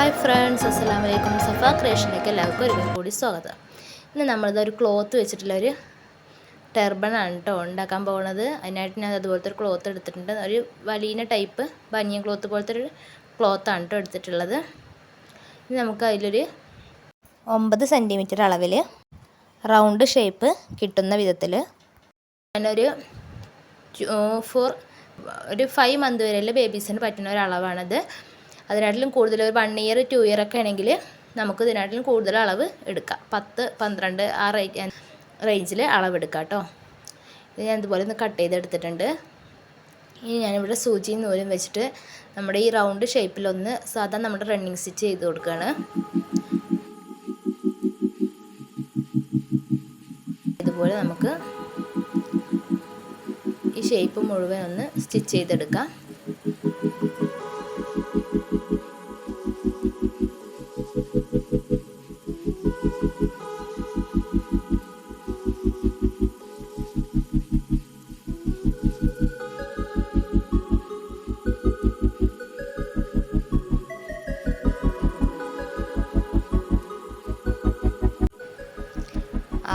Hi friends അസ്സാം വലൈക്കും സഫ ക്രിയേഷനിലേക്ക് എല്ലാവർക്കും ഒരുപാട് കൂടി സ്വാഗതം. ഇന്ന് നമ്മളിത് ഒരു ക്ലോത്ത് വെച്ചിട്ടുള്ള ഒരു ടെർബണാണ് കേട്ടോ ഉണ്ടാക്കാൻ പോകുന്നത് അതിനായിട്ട് ഞാൻ അതുപോലത്തെ ഒരു ക്ലോത്ത് എടുത്തിട്ടുണ്ട്. ഒരു വലിയ ടൈപ്പ് ബനിയൻ ക്ലോത്ത് പോലത്തെ ഒരു ക്ലോത്താണ് കേട്ടോ എടുത്തിട്ടുള്ളത്. ഇനി നമുക്ക് അതിലൊരു ഒമ്പത് സെന്റിമീറ്റർ അളവിൽ റൗണ്ട് ഷേപ്പ് കിട്ടുന്ന വിധത്തിൽ ഞാനൊരു ഫോർ ഒരു ഫൈവ് മന്ത് വരെയുള്ള ബേബീസിന് പറ്റുന്ന ഒരു അളവാണത്. അതിനാട്ടിലും കൂടുതൽ ഒരു വൺ ഇയർ ടു ഇയർ ഒക്കെ ആണെങ്കിൽ നമുക്ക് ഇതിനാട്ടിലും കൂടുതൽ അളവ് എടുക്കാം. പത്ത് പന്ത്രണ്ട് ആ റേറ്റ് റേഞ്ചിൽ അളവ് എടുക്കാം കേട്ടോ ഇത് ഞാൻ ഇതുപോലെ ഒന്ന് കട്ട് ചെയ്തെടുത്തിട്ടുണ്ട് ഇനി ഞാനിവിടെ സൂചിയും നൂലും വെച്ചിട്ട് നമ്മുടെ ഈ റൗണ്ട് ഷേപ്പിലൊന്ന് സാധാ നമ്മുടെ റണ്ണിങ് സ്റ്റിച്ച് ചെയ്ത് കൊടുക്കുകയാണ് ഇതുപോലെ നമുക്ക് ഈ ഷേപ്പ് മുഴുവൻ ഒന്ന് സ്റ്റിച്ച് ചെയ്തെടുക്കാം.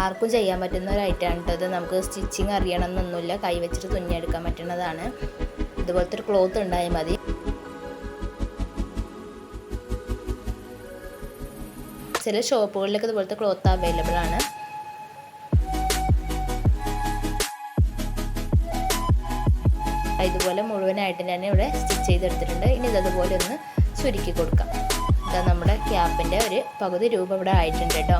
ആർക്കും ചെയ്യാൻ പറ്റുന്ന ഒരു ഐറ്റമാണ് കേട്ടോ. ഇത് നമുക്ക് സ്റ്റിച്ചിങ് അറിയണം എന്നൊന്നുമില്ല കൈ വെച്ചിട്ട് തുന്നിയെടുക്കാൻ പറ്റുന്നതാണ്. ഇതുപോലത്തെ ഒരു ക്ലോത്ത് ഉണ്ടായാൽ മതി. ചില ഷോപ്പുകളിലൊക്കെ ഇതുപോലത്തെ ക്ലോത്ത് അവൈലബിൾ ആണ്. ഇതുപോലെ മുഴുവനായിട്ട് ഞാൻ ഇവിടെ സ്റ്റിച്ച് ചെയ്തെടുത്തിട്ടുണ്ട്. ഇനി ഇതതുപോലെ ഒന്ന് ചുരുക്കി കൊടുക്കാം. ഇതാ നമ്മുടെ ക്യാപ്പിന്റെ ഒരു പകുതി രൂപ ഇവിടെ ആയിട്ടുണ്ട് കേട്ടോ.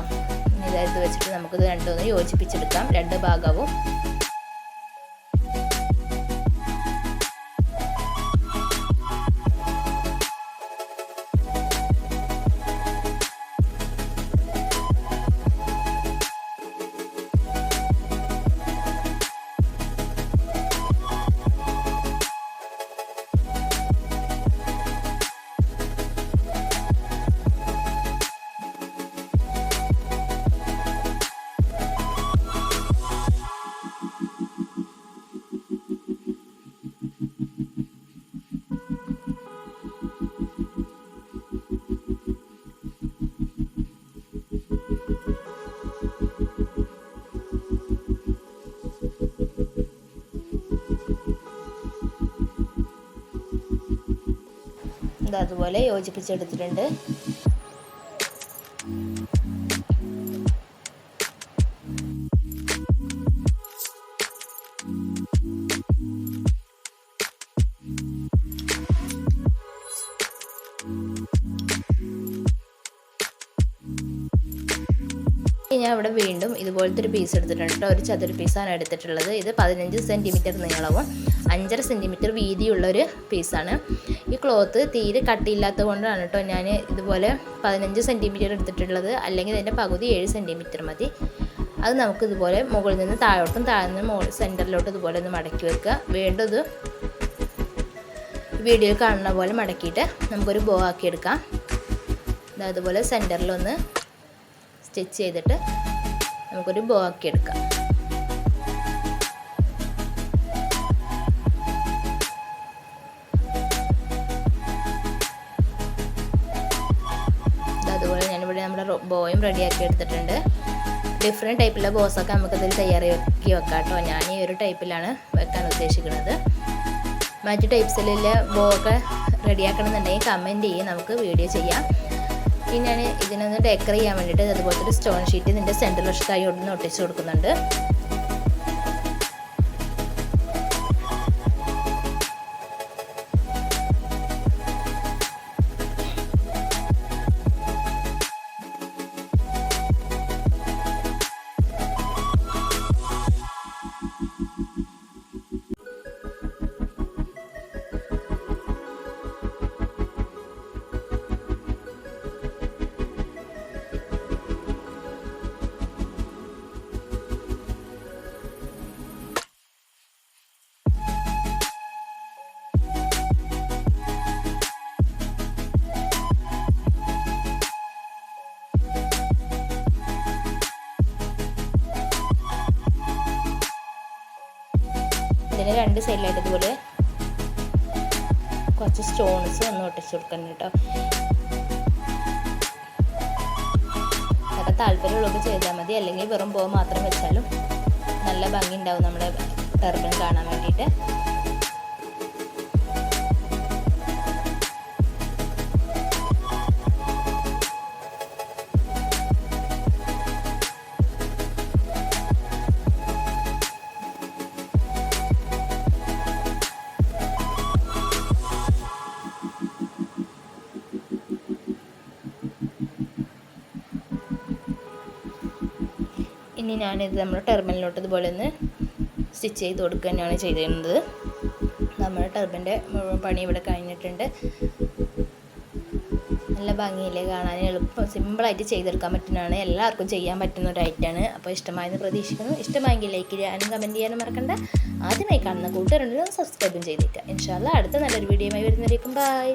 ഇതായത് വെച്ചിട്ട് നമുക്കിത് രണ്ടുമൊന്ന് യോജിപ്പിച്ചെടുക്കാം. രണ്ട് ഭാഗവും അതുപോലെ യോജിപ്പിച്ചെടുത്തിട്ടുണ്ട്. ഞാൻ ഇവിടെ വീണ്ടും ഇതുപോലത്തെ ഒരു പീസ് എടുത്തിട്ടുണ്ട് ഒരു ചതുര പീസാണ് എടുത്തിട്ടുള്ളത്. ഇത് പതിനഞ്ച് സെന്റിമീറ്റർ നീളവും അഞ്ചര സെന്റിമീറ്റർ വീതിയുള്ള ഒരു പീസാണ് ഈ ക്ലോത്ത് തീരെ കട്ടിയില്ലാത്തത് കൊണ്ടാണ് കേട്ടോ ഞാൻ ഇതുപോലെ പതിനഞ്ച് സെന്റിമീറ്റർ എടുത്തിട്ടുള്ളത്. അല്ലെങ്കിൽ അതിന്റെ പകുതി ഏഴ് സെന്റിമീറ്റർ മതി. അത് നമുക്ക് ഇതുപോലെ മുകളിൽ നിന്ന് താഴോട്ടും താഴെ നിന്ന് മുകളിൽ സെന്ററിലോട്ട് ഇതുപോലെ ഒന്ന് മടക്കി വെക്കുക. വീണ്ടും ഇത് വീഡിയോയിൽ കാണുന്ന പോലെ മടക്കിയിട്ട് നമുക്കൊരു ബോ ആക്കി എടുക്കാം. അതുപോലെ സെന്ററിലൊന്ന് സ്റ്റിച്ച് ചെയ്തിട്ട് നമുക്കൊരു ബോ ആക്കി എടുക്കാം. അതുപോലെ ഞാനിവിടെ നമ്മുടെ ബോയും റെഡിയാക്കി എടുത്തിട്ടുണ്ട്. ഡിഫറെന്റ് ടൈപ്പിലെ ബോസൊക്കെ നമുക്കിതിൽ തയ്യാറാക്കി വെക്കാം കേട്ടോ. ഞാൻ ഈ ഒരു ടൈപ്പിലാണ് വെക്കാൻ ഉദ്ദേശിക്കുന്നത്. മറ്റ് ടൈപ്സിലുള്ള ബോ ഒക്കെ റെഡിയാക്കണമെന്നുണ്ടെങ്കിൽ കമന്റ് ചെയ്യും. നമുക്ക് വീഡിയോ ചെയ്യാം. ഇനി ഞാൻ ഇതിനൊന്ന് ഡെക്കർ ചെയ്യാൻ വേണ്ടിയിട്ട് അതുപോലത്തെ ഒരു സ്റ്റോൺ ഷീറ്റ് ഇതിന്റെ സെന്റർ വശത്തായി ഒന്ന് ഒട്ടിച്ച് കൊടുക്കുന്നുണ്ട്. അതിന് രണ്ട് സൈഡിലായിട്ട് ഇതുപോലെ കുറച്ച് സ്റ്റോൺസ് ഒന്ന് ഒട്ടിച്ചു കൊടുക്കണം കേട്ടോ. അതൊക്കെ താല്പര്യമുള്ളത് ചെയ്താൽ മതി. അല്ലെങ്കിൽ വെറും പോ മാത്രം വെച്ചാലും നല്ല ഭംഗി ഉണ്ടാവും നമ്മുടെ ടെർബിൻ കാണാൻ വേണ്ടിയിട്ട്. ഇനി ഞാനിത് നമ്മൾ ടെർമിനലിലോട്ട് ഇതുപോലെ ഒന്ന് സ്റ്റിച്ച് ചെയ്ത് കൊടുക്കുക തന്നെയാണ് ചെയ്തിരുന്നത്. നമ്മുടെ ടെർബിന്റെ മുഴുവൻ പണി ഇവിടെ കഴിഞ്ഞിട്ടുണ്ട്. നല്ല ഭംഗിയില്ലേ കാണാൻ. എളുപ്പം സിമ്പിളായിട്ട് ചെയ്തെടുക്കാൻ പറ്റുന്നതാണ്. എല്ലാവർക്കും ചെയ്യാൻ പറ്റുന്ന ഒരു ഐറ്റാണ് അപ്പോൾ ഇഷ്ടമായെന്ന് പ്രതീക്ഷിക്കുന്നു. ഇഷ്ടമായെങ്കിൽ ലൈക്ക് ചെയ്യാനും കമന്റ് ചെയ്യാനും മറക്കണ്ട. ആദ്യമായി കാണുന്ന കൂട്ടുകാരുണ്ടെങ്കിൽ സബ്സ്ക്രൈബും ചെയ്തേക്കുക. ഇൻഷാല്ല അടുത്ത നല്ലൊരു വീഡിയോയുമായി വരുന്നവരേക്കും ബൈ